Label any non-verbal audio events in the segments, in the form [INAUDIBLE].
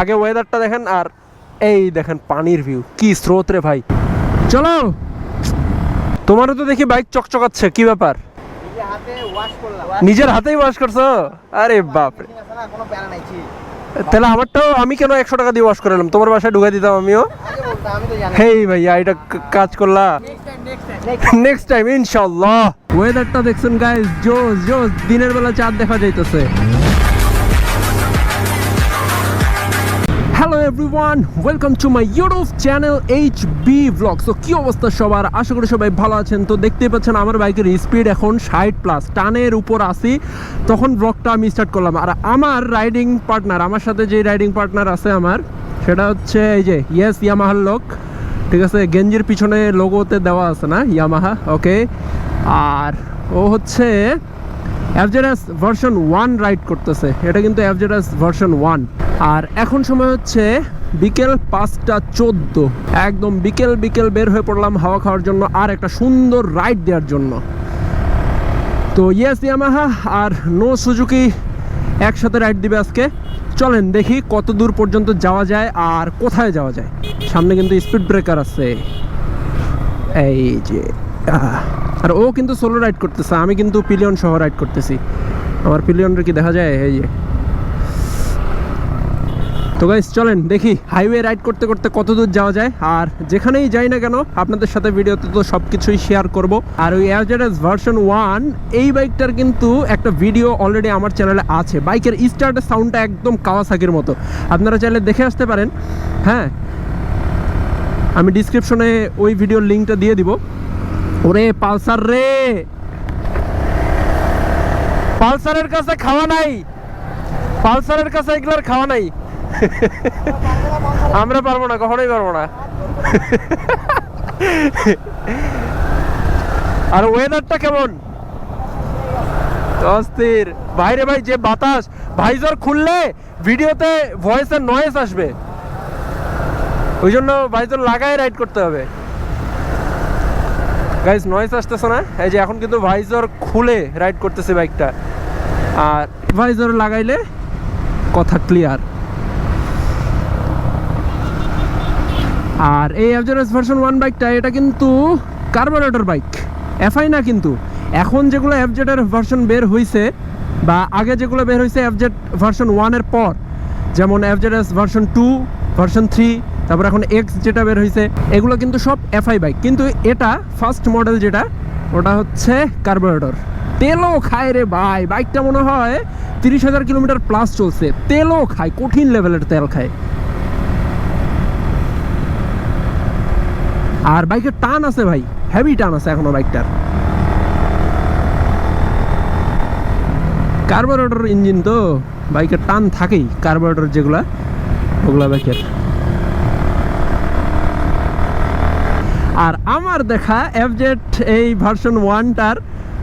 আগে ওয়েদারটা দেখেন আর এই দেখেন পানির ভিউ কি স্রোত রে ভাই। চলো। তোমারও তো দেখি বাইক চকচকাচ্ছে, কি ব্যাপার? করলাম নিজের হাতেই ওয়াশ করছ? আরে বাপরে তাহলে আমারটাও আমি কেন একশো টাকা দিয়ে ওয়াশ করে এলাম তোমার বাসায় ঢুকে দিতাম আমিও? হেই ভাইয়া, এটা কাজ করলা। নেক্সট টাইম ইনশাল্লাহ ওয়েদারটা দেখছেন গাইস জোস জোস দিনের বেলা চাঁদ দেখা যাইতেছে। Everyone welcome to my YouTube channel H B blog so কী অবস্থা সবার? আশা করি সবাই ভালো আছেন। তো দেখতেই পাচ্ছেন আমার বাইকের স্পিড এখন ষাট প্লাস টানের উপর আসি তখন ব্লগটা আমি স্টার্ট করলাম। আর আমার রাইডিং পার্টনার আমার সাথে যে রাইডিং পার্টনার আছে আমার, সেটা হচ্ছে এই যে ইয়েস ইয়ামাহার লোক ঠিক আছে? গেঞ্জির পিছনে লোগোতে দেওয়া আছে না? ইয়ামাহা ওকে আর ও হচ্ছে অ্যাভজেরাস ভার্সন ওয়ান রাইড করতেছে। এটা কিন্তু অ্যাভজেরাস ভার্সন ওয়ান আর এখন সময় হচ্ছে বিকেল পাঁচটা চোদ্দ। একদম বিকেল বিকেল বের হয়ে পড়লাম হাওয়া খাওয়ার জন্য আর একটা সুন্দর রাইড দেওয়ার জন্য। তো ইয়েস ইয়ামাহা আর নো সুজুকি একসাথে রাইড দিবে আজকে। চলেন দেখি কত দূর পর্যন্ত যাওয়া যায় আর কোথায় যাওয়া যায়। সামনে কিন্তু স্পিড ব্রেকার আছে। এই যে আর ও কিন্তু সোলো রাইড করতেছে, আমি কিন্তু পিলিয়ন সহ রাইড করতেছি। আমার পিলিয়নটা কি দেখা যায়? এই যে। তো গাইস চলেন দেখি হাইওয়ে রাইড করতে করতে কত দূর যাওয়া যায়। আর যেখানেই যাই না কেন, আপনাদের সাথে ভিডিওতে তো সব কিছুই শেয়ার করব। আর ওই অ্যাভজেডাস ভার্সন ওয়ান এই বাইকটার কিন্তু একটা ভিডিও অলরেডি আমার চ্যানেলে আছে। বাইকের স্টার্টের সাউন্ডটা একদম কাওয়াসাকির মতো। আপনারা চাইলে দেখে আসতে পারেন। হ্যাঁ আমি ডিসক্রিপশনে ওই ভিডিওর লিঙ্কটা দিয়ে দিব। ওরে পালসার রে। পালসারের কাছে খাওয়া নাই। পালসারের কাছে এগুলোর খাওয়া নাই। [LAUGHS] আমরা পারব না কখনোই পারব না। [LAUGHS] আর ওয়েদারটা কেমন? অস্থির। বাইরে ভাই যে বাতাস। ভাইজর খুললে ভিডিওতে ভয়েসের নয়েস আসবে। ওই জন্য ভাইজর লাগায় রাইড করতে হবে। গাইজ নয়েস আসতেছে না? এই যে এখন কিন্তু ভাইজর খুলে রাইড করতেছে বাইকটা আর ভাইজর লাগাইলে কথা ক্লিয়ার আর এই অ্যাভজারাস ভার্সন ওয়ান বাইকটা এটা কিন্তু কার্বোরেটর বাইক এফআই না কিন্তু। এখন যেগুলো অ্যাভজেটের ভার্সন বের হয়েছে বা আগে যেগুলো বের হয়েছে অ্যাভজেট ভার্সন ওয়ানের পর, যেমন অ্যাভজেটাস ভার্সন টু ভার্সন থ্রি তারপর এখন এক্স যেটা বের হয়েছে এগুলো কিন্তু সব এফআই বাইক কিন্তু এটা ফার্স্ট মডেল যেটা, ওটা হচ্ছে কার্বোরেটর তেলও খায় রে ভাই বাইকটা মনে হয় তিরিশ হাজার কিলোমিটার প্লাস চলছে। তেলও খায়, কঠিন লেভেলের তেল খায়। আর বাইকের টান আছে ভাই হেভি টান আছে এখনও বাইকটার কার্বোরেটর ইঞ্জিন তো বাইকের টান থাকেই কার্বোরেটর যেগুলা, ওগুলা বাইকের আর আমার দেখা এফজেড এই ভার্সন ওয়ানটার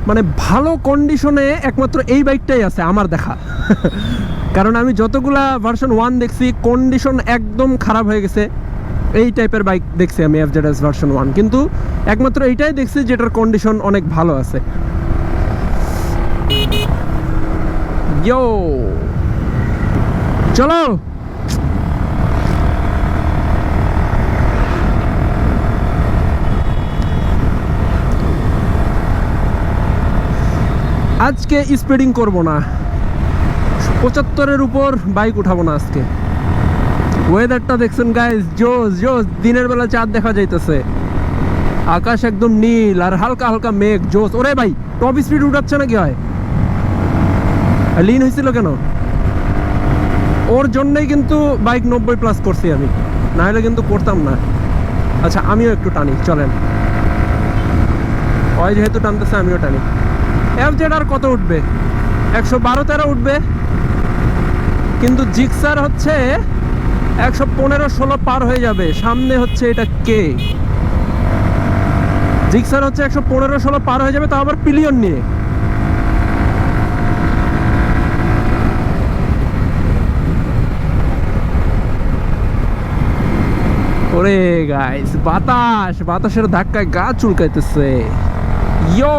মানে ভালো কন্ডিশনে একমাত্র এই বাইকটাই আছে, আমার দেখা। [LAUGHS] কারণ আমি যতগুলা ভার্সন ওয়ান দেখছি কন্ডিশন একদম খারাপ হয়ে গেছে। এই টাইপের বাইক দেখছি আমি এফজেডএস ভার্সন ওয়ান কিন্তু একমাত্র এইটাই দেখছি যেটার কন্ডিশন অনেক ভালো আছে। চলো! আজকে স্পিডিং করব না। পঁচাত্তরের উপর বাইক উঠাবো না আজকে। ওয়েদারটা দেখছেন গাইজ জোস জোস দিনের বেলা চাঁদ দেখা যাইতেছে। আকাশ একদম নীল আর হালকা হালকা মেঘ জোস ওরে ভাই টপ স্পিড উঠাচ্ছে নাকি হয়? লিন হয়েছিল কেন? ওর জন্যই কিন্তু বাইক নব্বই প্লাস করছি আমি। না হলে কিন্তু করতাম না। আচ্ছা আমিও একটু টানি, চলেন। ওই যেহেতু টানতেছে, আমিও টানি। এফ জেড আর কত উঠবে? একশো বারো তেরো উঠবে। কিন্তু জিক্সার হচ্ছে একশো পনেরো ষোলো পার হয়ে যাবে। সামনে হচ্ছে এটা কে জিক্সার হচ্ছে একশো পনেরো ষোলো পার হয়ে যাবে তা আবার পিলিয়ন নিয়ে। ওরে গাইস বাতাস! বাতাসের ধাক্কায় গা চুলকাইতেছে। ইয়ো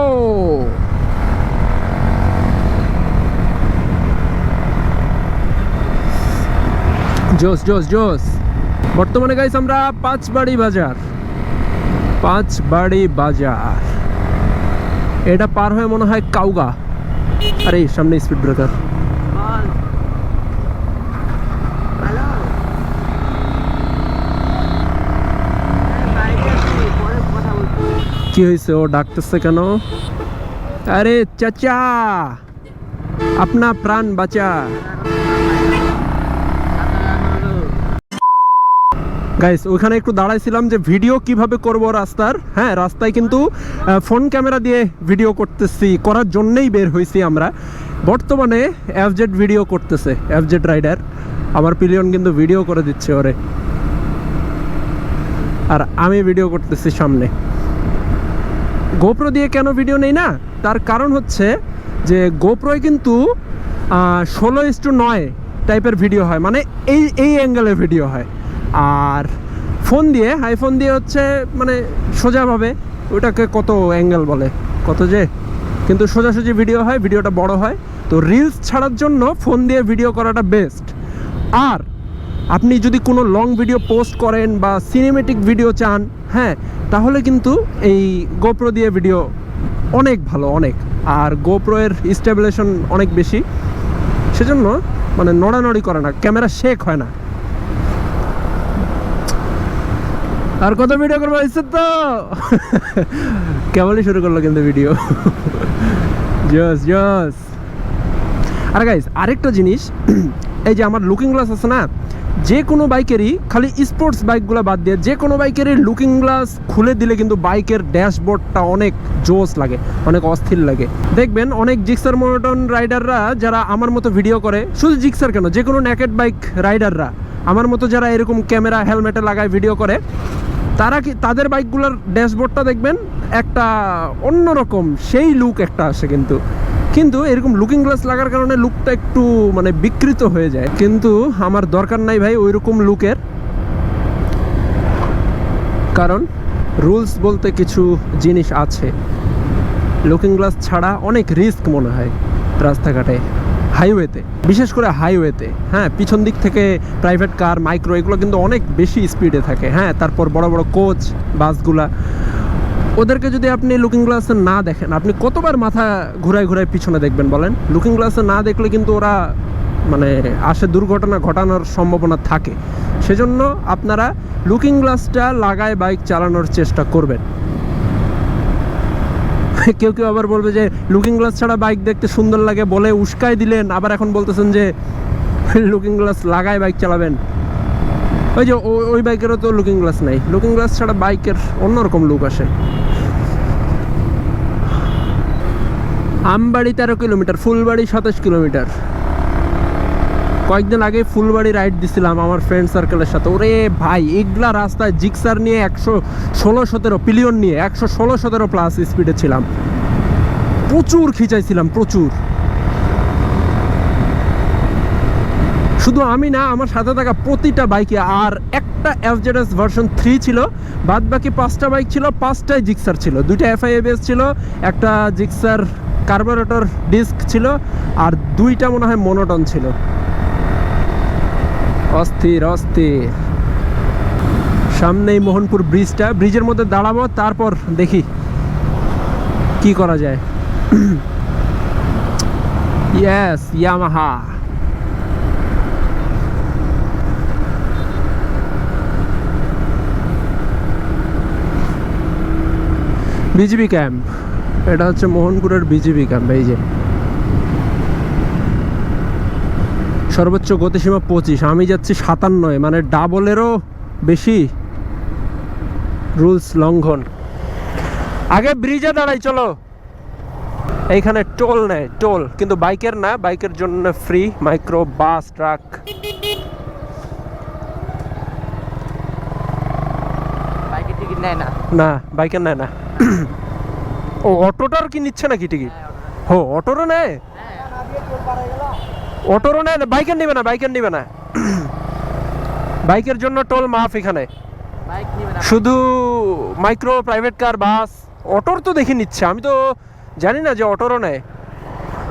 জোস জোস জোস বর্তমানে গাইস আমরা পাঁচবাড়ি বাজার পাঁচবাড়ি বাজার এটা পার হয়ে মনে হয় কাউগা আরে সামনে স্পিড ব্রেকার হ্যালো পরে কথা বলছি কি হয়েছে ও ডাকতেছে কেন আরে চাচা আপনা প্রাণ বাঁচা গাইস ওখানে একটু দাঁড়াইছিলাম যে ভিডিও কীভাবে করব রাস্তার। হ্যাঁ রাস্তায় কিন্তু ফোন ক্যামেরা দিয়ে ভিডিও করতেছি, করার জন্যই বের হয়েছি আমরা। বর্তমানে এফজেড ভিডিও করতেছে এফজেড রাইডার আমার পিলিয়ন কিন্তু ভিডিও করে দিচ্ছে ওরে। আর আমি ভিডিও করতেছি সামনে। গোপ্রো দিয়ে কেন ভিডিও নেই না? তার কারণ হচ্ছে যে গোপ্রোয় কিন্তু ষোলো ইস টু নয় টাইপের ভিডিও হয়। মানে এই এই অ্যাঙ্গেলে ভিডিও হয়। আর ফোন দিয়ে আইফোন দিয়ে হচ্ছে মানে সোজাভাবে ওটাকে কত অ্যাঙ্গেল বলে? কত যে? কিন্তু সোজাসুজি ভিডিও হয় ভিডিওটা বড় হয়। তো রিলস ছাড়ার জন্য ফোন দিয়ে ভিডিও করাটা বেস্ট আর আপনি যদি কোনো লং ভিডিও পোস্ট করেন বা সিনেমেটিক ভিডিও চান হ্যাঁ তাহলে কিন্তু এই গোপ্রো দিয়ে ভিডিও অনেক ভালো, অনেক। আর গোপ্রো এর অনেক বেশি। সেজন্য মানে নড়ানড়ি করে না ক্যামেরা শেক হয় না। আর কত ভিডিও করব, ইচ্ছে তো? কেবলই শুরু করল কিন্তু ভিডিও জস জস। আর গাইস আরেকটা জিনিস, এই যে আমার লুকিং গ্লাস আছে না, যে কোনো বাইকেরই খালি স্পোর্টস বাইকগুলো বাদ দিয়ে, যে কোনো বাইকেরই লুকিং গ্লাস খুলে দিলে কিন্তু বাইকের ড্যাশবোর্ডটা অনেক জোস লাগে, অনেক অস্থির লাগে। দেখবেন অনেক জিক্সার মোনোটন রাইডাররা যারা আমার মতো ভিডিও করে, শুধু জিক্সার কেন, যে কোনো ন্যাকেট বাইক রাইডাররা আমার মতো যারা এরকম ক্যামেরা, হেলমেটে লাগায় ভিডিও করে, তারা কি, তাদের বাইকগুলোর ড্যাশবোর্ডটা দেখবেন, একটা অন্যরকম, সেই লুক একটা আসে কিন্তু। কিন্তু এরকম লুকিং গ্লাস লাগার কারণে লুকটা একটু মানে বিকৃত হয়ে যায়। কিন্তু আমার দরকার নাই ভাই ওই রকম লুকের কারণ রুলস বলতে কিছু জিনিস আছে। লুকিং গ্লাস ছাড়া অনেক রিস্ক মনে হয় রাস্তাঘাটে। হাইওয়েতে, বিশেষ করে হাইওয়েতে হ্যাঁ পিছন দিক থেকে প্রাইভেট কার মাইক্রো এগুলো কিন্তু অনেক বেশি স্পিডে থাকে হ্যাঁ তারপর বড় বড় কোচ বাসগুলা। ওদেরকে যদি আপনি লুকিং গ্লাসে না দেখেন, আপনি কতবার মাথা ঘুরায় ঘুরায় পিছনে দেখবেন বলেন? লুকিং গ্লাসে না দেখলে কিন্তু ওরা মানে আসে দুর্ঘটনা ঘটানোর সম্ভাবনা থাকে। সেজন্য আপনারা লুকিং গ্লাসটা লাগায় বাইক চালানোর চেষ্টা করবেন। [LAUGHS] কেউ কেউ আবার বলবে যে লুকিং গ্লাস ছাড়া বাইক দেখতে সুন্দর লাগে, বলে উস্কাই দিলেন। আবার এখন বলতেছেন যে লুকিং গ্লাস লাগায় বাইক চালাবেন। ওই যে ওই বাইকেরও তো লুকিং গ্লাস নাই। লুকিং গ্লাস ছাড়া বাইকের অন্যরকম লুক আসে। আমবাড়ি তেরো কিলোমিটার, ফুলবাড়ি সাতাশ কিলোমিটার। কয়েকদিন আগে ফুলবাড়ি রাইড দিছিলাম আমার ফ্রেন্ড সার্কেলের সাথে। ওরে ভাই, এগুলা রাস্তায় জিক্সার নিয়ে একশো ষোলো সতেরো পিলিয়ন নিয়ে একশো ষোলো সতেরো প্লাস স্পিডে ছিলাম। প্রচুর খিচাইছিলাম, প্রচুর। শুধু আমি না, আমার সাথে থাকা প্রতিটা বাইকে আর একটা এফজেডএস ভার্সন থ্রি ছিল, বাদ বাকি পাঁচটা বাইক ছিল, পাঁচটাই জিক্সার ছিল। দুইটা এফআইএবিএস ছিল, একটা জিক্সার কার্বোরেটর ডিস্ক ছিল, আর দুইটা মনে হয় মনোটন ছিল। অস্থির অস্থির। সামনেই মোহনপুর ব্রিজটা, ব্রিজের মধ্যে দাঁড়াবো, তারপর দেখি কি করা যায়। ইয়েস ইয়ামাহা বিজিবি ক্যাম্প এটা হচ্ছে মোহনপুরের বিজিবি ক্যাম্প এই যে। সর্বোচ্চ গতিসীমা পঁচিশ আমি যাচ্ছি সাতান্নয় মানে ডাবলেরও বেশি রুলস লঙ্ঘন। আগে ব্রিজে দাঁড়াই চলো। এইখানে টোল নেয় টোল কিন্তু বাইকের না বাইকের জন্য ফ্রি মাইক্রো বাস ট্রাক। না। না বাইকের নেয় না। ও অটোটার কি নিচ্ছে নাকি টিকিট? হো অটোরও নেয়? অটোরও নেয় না বাইকের নেবে না বাইকের নেবে না। বাইকের জন্য টোল মাফ এখানে। শুধু মাইক্রো প্রাইভেট কার বাস অটোর তো দেখে নিচ্ছে। আমি তো জানি না যে অটোরও নেয়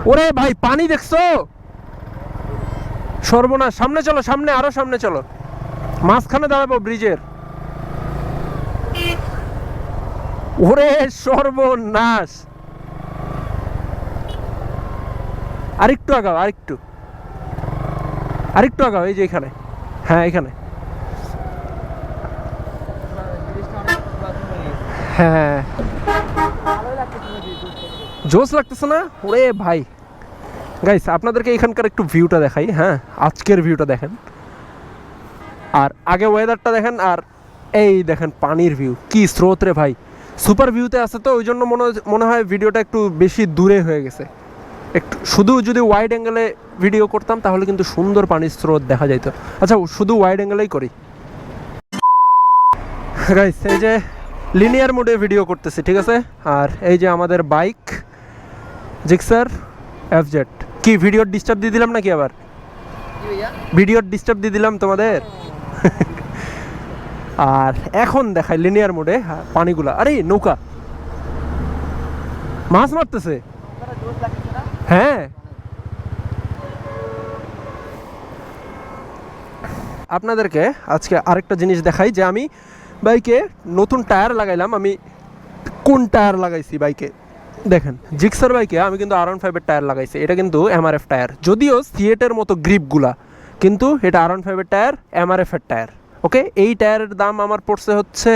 ওরে ভাই পানি দেখছ? সর্বনাশ। সামনে চলো সামনে আরও সামনে চলো। মাঝখানে দাঁড়াবো ব্রিজের। ওরে সর্বনাশ। আরেকটু আগাও আরেকটু। আরেকটু আগাও, এই যে এখানে। হ্যাঁ এখানে। হ্যাঁ। জোস লাগতেছে না? ওরে ভাই। গাইস আপনাদেরকে এখানকার একটু ভিউটা দেখাই হ্যাঁ? আজকের ভিউটা দেখেন। আর আগে ওয়েদারটা দেখেন, আর এই দেখেন পানির ভিউ কি স্রোত রে ভাই। সুপার ভিউতে আছে তো, ওই জন্য মনে মনে হয় ভিডিওটা একটু বেশি দূরে হয়ে গেছে। একটু, শুধু যদি ওয়াইড অ্যাঙ্গেলে ভিডিও করতাম, তাহলে কিন্তু সুন্দর পানির স্রোত দেখা যাইত। আচ্ছা শুধু ওয়াইড অ্যাঙ্গেলেই করি। গাইস এই যে লিনিয়ার মোডে ভিডিও করতেছি, ঠিক আছে? আর এই যে আমাদের বাইক জিক্সার এফজেড কি ভিডিওর ডিস্টার্ব দিয়ে দিলাম নাকি আবার? ভিডিওর ডিস্টার্ব দিয়ে দিলাম তোমাদের? আর এখন দেখাই লিনিয়ার মোডে পানিগুলা। আরে, নৌকা। মাছ মারতেছে। হ্যাঁ। আপনাদেরকে আজকে আরেকটা জিনিস দেখাই যে আমি বাইকে নতুন টায়ার লাগাইলাম, আমি কোন টায়ার লাগাইছি বাইকে? দেখেন, জিক্সার বাইকে আমি কিন্তু আর ওয়ান ফাইভের টায়ার লাগাইছি, এটা কিন্তু এমআরএফ টায়ার। যদিও সিয়েটের মতো গ্রিপগুলা, কিন্তু এটা আর ওয়ান ফাইভের টায়ার এমআরএফ এর টায়ার। ওকে? এই টায়ারের দাম আমার পড়ছে হচ্ছে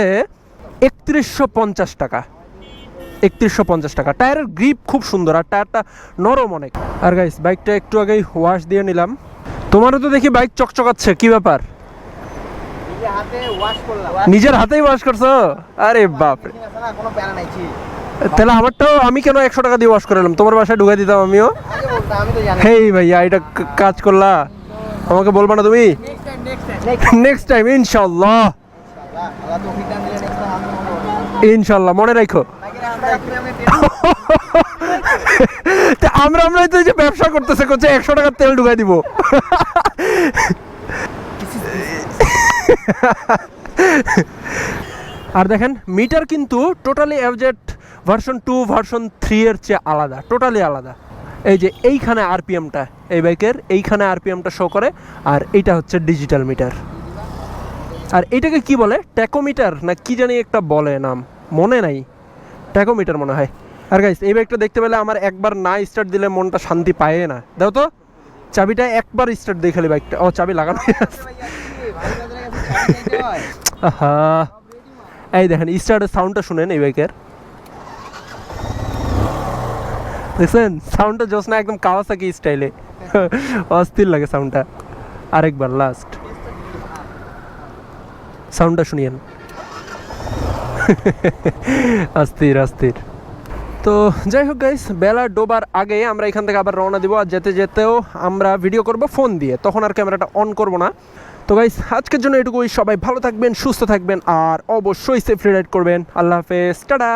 একত্রিশশো পঞ্চাশ টাকা। একত্রিশশো পঞ্চাশ টাকা। টায়ারের গ্রিপ খুব সুন্দর আর টায়ারটা নরম অনেক। আর গাইস বাইকটা একটু আগেই ওয়াশ দিয়ে নিলাম। তোমারও তো দেখি বাইক চকচকাচ্ছে কি ব্যাপার? নিজের হাতেই ওয়াশ করছ? আরে বাপরে। তাহলে আমারটাও আমি কেন একশো টাকা দিয়ে ওয়াশ করালাম তোমার বাসায় ঢুকে দিতাম আমিও? হেই ভাইয়া এটা কাজ করলা? আমাকে বলবা না তুমি? নেক্সট টাইম ইনশাল্লাহ। ইনশাল্লাহ মনে রাখো। আমরা আমরা তো যে ব্যবসা করতেছে করছে একশো টাকার তেল ঢুকাই দিব। আর দেখেন, মিটার কিন্তু totally অ্যাবজেট version two version three এর চেয়ে আলাদা টোটালি আলাদা। এই যে এইখানে আরপিএমটা এই বাইকের, এইখানে আরপিএমটা শো করে, আর এইটা হচ্ছে ডিজিটাল মিটার আর এইটাকে কি বলে? ট্যাকোমিটার না কি জানি একটা বলে নাম, মনে নাই। ট্যাকোমিটার মনে হয়। আর গাইস এই বাইকটা দেখতে পেলে আমার একবার না স্টার্ট দিলে মনটা শান্তি পায় না। দাও তো, চাবিটা একবার স্টার্ট দিয়ে খালি বাইকটা ও, চাবি লাগানো হয় এই দেখেন স্টার্টের সাউন্ডটা শুনেন এই বাইকের দেখছেন? সাউন্ডটা জোস না, একদম কাওয়াসাকি স্টাইলে অস্থির লাগে সাউন্ডটা আরেকবার লাস্ট সাউন্ডটা শুনিয়েন। অস্থির অস্থির তো যাই হোক গাইস বেলা ডোবার আগে আমরা এখান থেকে আবার রওনা দিব। আর যেতে যেতেও আমরা ভিডিও করব ফোন দিয়ে। তখন আর ক্যামেরাটা অন করব না। তো গাইস আজকের জন্য এটুকুই। সবাই ভালো থাকবেন, সুস্থ থাকবেন, আর অবশ্যই সেফ রাইড করবেন। আল্লাহ হাফেজ। টাটা!